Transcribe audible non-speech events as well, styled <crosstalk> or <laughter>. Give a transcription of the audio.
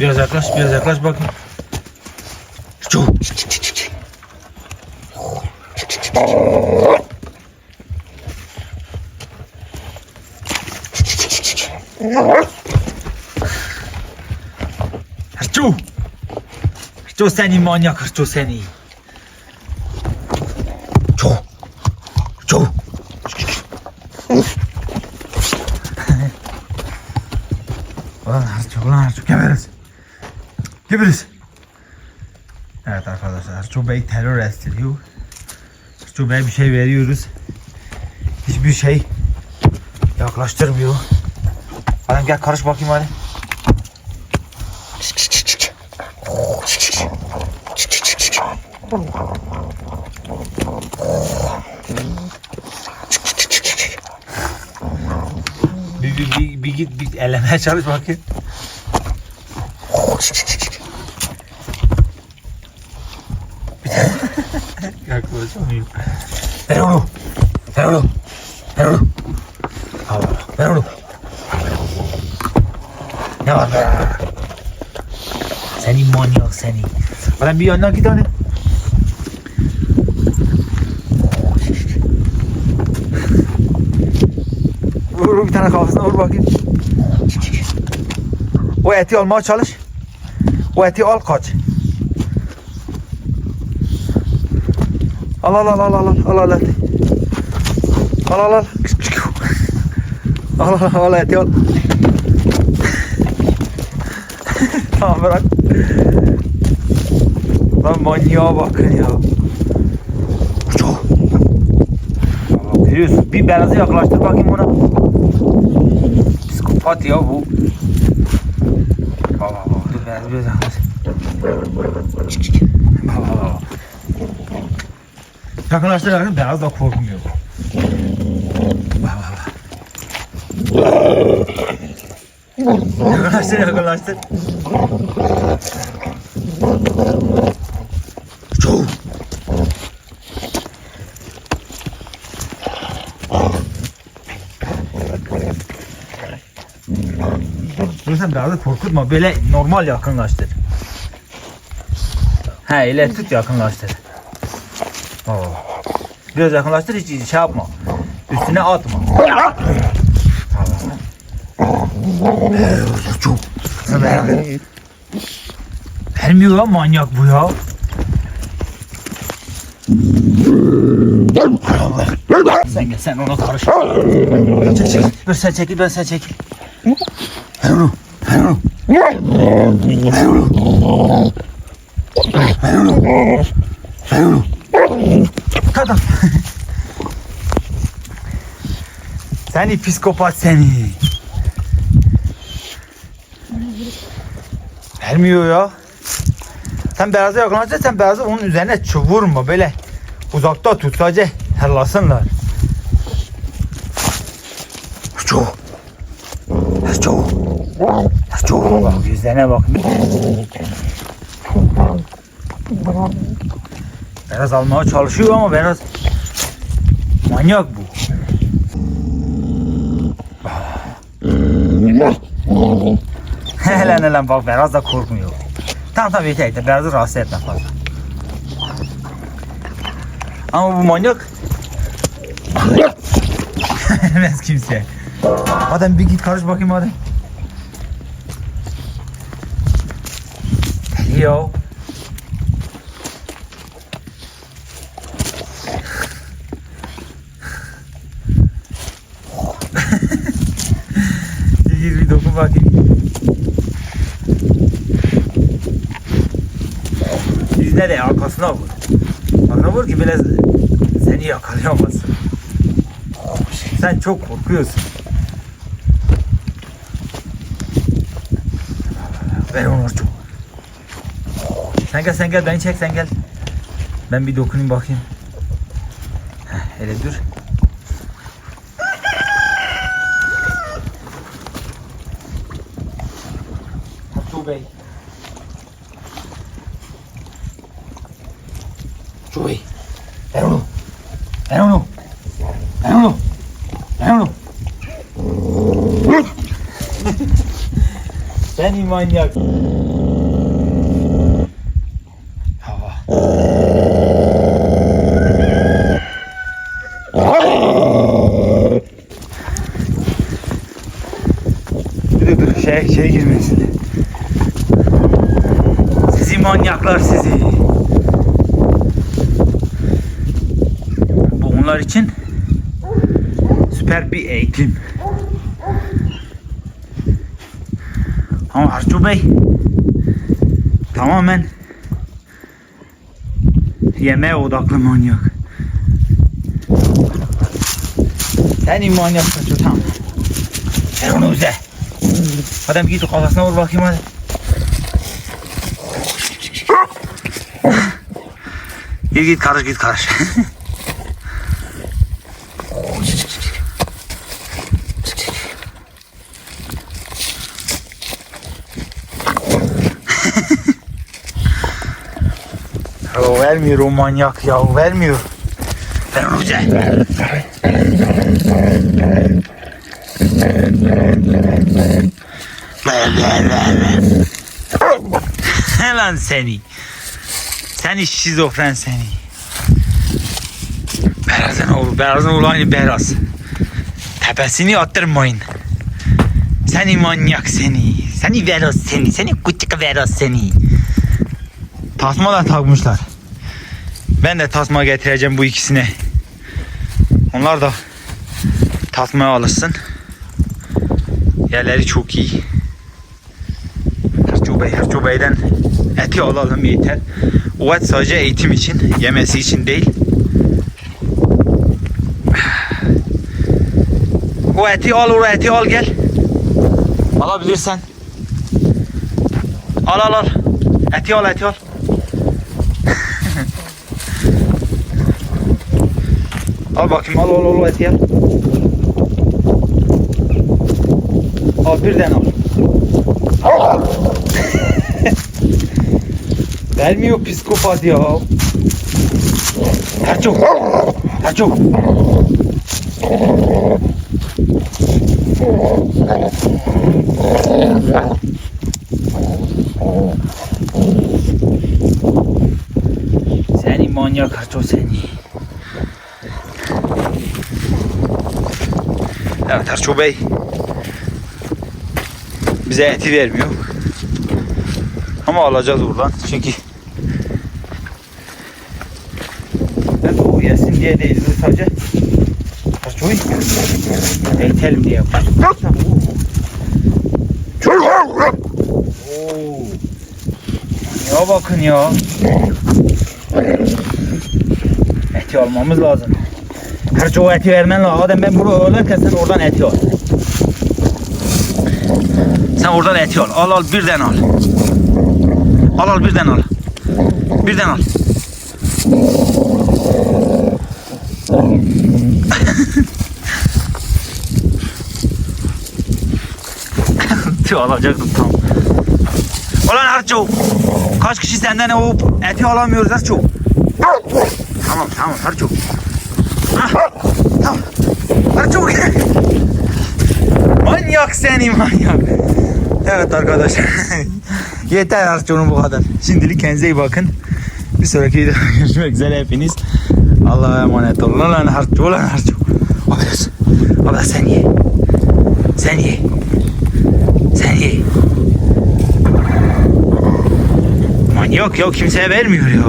Biraz yaklaş, biraz yaklaş bakın. Çok. Hırçu! Hırçu seni manyak hırçu seni. Çok. Çok. Ulan Hırçu, ulan Hırçu geberiz. Geberiz. Evet arkadaşlar Hırçu Bey terör estiriyor. Hırçu Bey bir şey veriyoruz. Hiçbir şey yaklaştırmıyor. Adam gel karış bakayım hadi. Bir, bir, bir, bir git bir elemeye çalış bakayım. Yaklaşamıyorum. Ver onu. Ver onu. Ver onu. Al, al, ver onu. Ne var be? Seni manyak seni. Lan bir git hani. Vur vur bir tane kafasına vur bakayım. O eti almaya çalış. O eti al kaç. Al al al al al al al eti. Al al al. Al al al eti al. tamam bırak. Lan manyağa bakın ya. Çok. Görüyorsun. Bir beyazı yaklaştır bakayım ona. Psikopat ya bu. Yakınlaştır yakın. Beyaz da korkmuyor. Yakınlaştır yakınlaştır. Çok. Dur sen biraz da korkutma. Böyle normal yakınlaştır. He öyle tut yakınlaştır. Oo. Biraz yakınlaştır hiç şey yapma. Üstüne atma. Çok. Vermiyor ya manyak bu ya. Sen gel sen ona karış. Çek çek. Dur sen çekil ben sen çekil. Ver onu. Ver onu. Ver Tamam. Seni psikopat seni. Vermiyor ya. Sen beyaza yaklaşınca sen beyazı onun üzerine çı- vurma böyle uzakta tut sadece hellasınlar. Çok. Çok. Çok. Bak yüzlerine bak. Biraz almaya çalışıyor ama biraz manyak bu. Hele hele bak biraz da korkmuyor. Tamam tamam yeter yeter biraz rahatsız etme fazla. Ama bu manyak <laughs> Vermez kimse. Adam bir git karış bakayım hadi. Yo. Dokun bakayım. Yüzüne de arkasına vur. Arkasına vur ki biraz seni yakalayamazsın. Sen çok korkuyorsun. Ver onu çok. Sen gel sen gel beni çek sen gel. Ben bir dokunayım bakayım. Heh, hele dur. Abdul Bey. Joey. Ver onu. Ver onu. Ver onu. Ver onu. <laughs> Ben Seni manyak. Hava. Dur dur şey şey girmesin. Manyaklar sizi. Bu onlar için süper bir eğitim. Ama Arzu Bey tamamen yemeğe odaklı manyak. Sen manyaksın şu tamam. Ver onu bize. Hadi git kafasına vur bakayım hadi. <laughs> Git git karış git karış. Ya vermiyor o manyak ya vermiyor. Ver ver. <laughs> Lan seni. Seni şizofren seni. Berazın oğlu, Berazın oğlu aynı Beraz. Tepesini attırmayın. Seni manyak seni. Seni Veraz seni. Seni küçük Veraz seni. Tasma da takmışlar. Ben de tasma getireceğim bu ikisine. Onlar da tasmaya alışsın. Yerleri çok iyi. Hırçu Bey, Hırçu Bey'den eti alalım yeter. O et sadece eğitim için, yemesi için değil. O eti al, o eti al gel. Alabilirsen. Al al al. Eti al, eti al. <laughs> al bakayım, al al al eti al. Al birden al. Vermiyor psikopat ya. Terçok. Terçok. Seni manyak Terçok seni. Evet Terçok Bey bize eti vermiyor. Ama alacağız buradan çünkü yesin diye değil biz sadece Terçoy eğitelim diye. Oo. Ya bakın ya. Eti almamız lazım. Terçoy eti vermen lazım. Adem ben bunu öğlerken sen oradan eti al. Sen oradan eti al. Al al birden al. Al al birden al. Birden al. Tüh alacaktım tam. Ulan Arço. Kaç kişi senden o eti alamıyoruz Arço. Tamam tamam Arço. Ah, Tamam. Arço. <laughs> manyak seni manyak. Evet arkadaşlar. <laughs> Yeter Arço'nun bu kadar. Şimdilik kendinize iyi bakın. Bir sonraki videoda <laughs> görüşmek üzere hepiniz. Allah'a emanet olun. Lan Arço, lan Arço. Abilas. Abilas sen ye. Sen ye. Sen ye. Manyak ya kimseye vermiyor ya.